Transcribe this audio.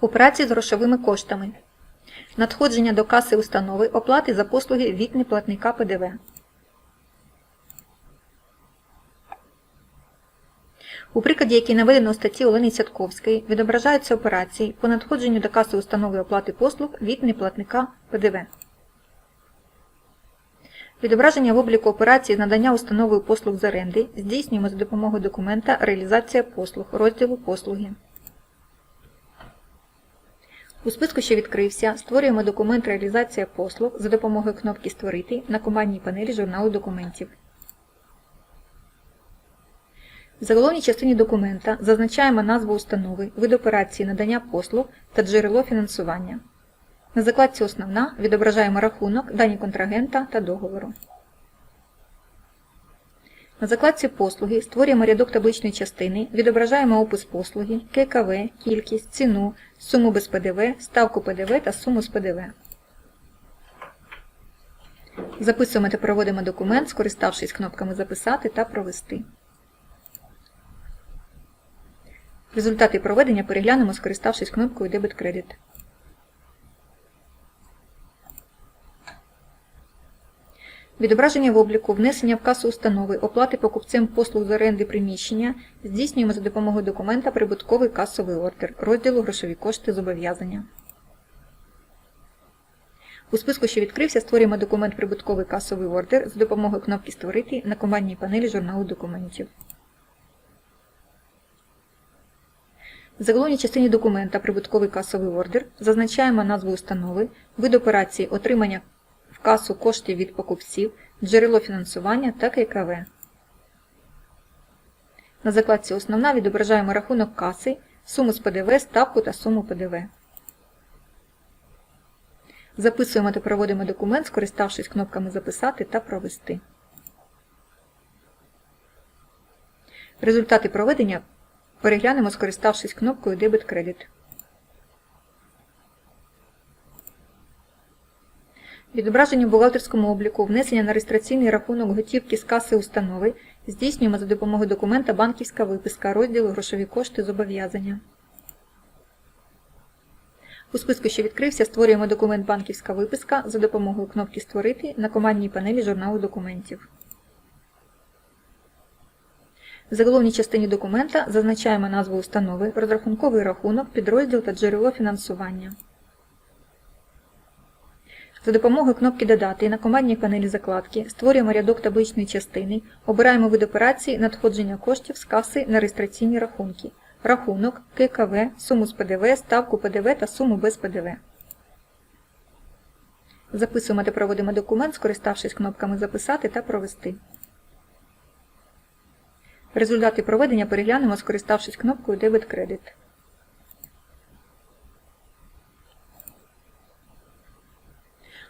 Операції з грошовими коштами. Надходження до каси установи оплати за послуги від неплатника ПДВ. У прикладі, який наведено у статті Олени Сятковської, відображаються операції по надходженню до каси установи оплати послуг від неплатника ПДВ. Відображення в обліку операції з надання установою послуг з оренди здійснюємо за допомогою документа Реалізація послуг розділу Послуги. У списку, що відкрився, створюємо документ Реалізація послуг за допомогою кнопки Створити на командній панелі журналу документів. В заголовній частині документа зазначаємо назву установи, вид операції надання послуг та джерело фінансування. На закладці Основна відображаємо рахунок, дані контрагента та договору. На закладці Послуги створюємо рядок табличної частини, відображаємо опис послуги, ККВ, кількість, ціну, суму без ПДВ, ставку ПДВ та суму з ПДВ. Записуємо та проводимо документ, скориставшись кнопками Записати та Провести. Результати проведення переглянемо, скориставшись кнопкою Дебет-кредит. Відображення в обліку, внесення в касу установи, оплати покупцем послуг з оренди приміщення здійснюємо за допомогою документа Прибутковий касовий ордер розділу Грошові кошти зобов'язання. У списку, що відкрився, створюємо документ Прибутковий касовий ордер за допомогою кнопки Створити на командній панелі журналу документів. В заголовній частині документа Прибутковий касовий ордер зазначаємо назву установи, вид операції отримання касу коштів від покупців, джерело фінансування та ККВ. На закладці Основна відображаємо рахунок каси, суму з ПДВ, ставку та суму ПДВ. Записуємо та проводимо документ, скориставшись кнопками Записати та Провести. Результати проведення переглянемо, скориставшись кнопкою Дебет-кредит. Відображення в бухгалтерському обліку, внесення на реєстраційний рахунок готівки з каси установи здійснюємо за допомогою документа Банківська виписка розділу Грошові кошти зобов'язання. У списку, що відкрився, створюємо документ Банківська виписка за допомогою кнопки Створити на командній панелі журналу документів. В заголовній частині документа зазначаємо назву установи, розрахунковий рахунок, підрозділ та джерело фінансування. За допомогою кнопки Додати на командній панелі закладки створюємо рядок табличної частини, обираємо вид операції надходження коштів з каси на реєстраційні рахунки, рахунок, ККВ, суму з ПДВ, ставку ПДВ та суму без ПДВ. Записуємо та проводимо документ, скориставшись кнопками Записати та Провести. Результати проведення переглянемо, скориставшись кнопкою Дебет-кредит.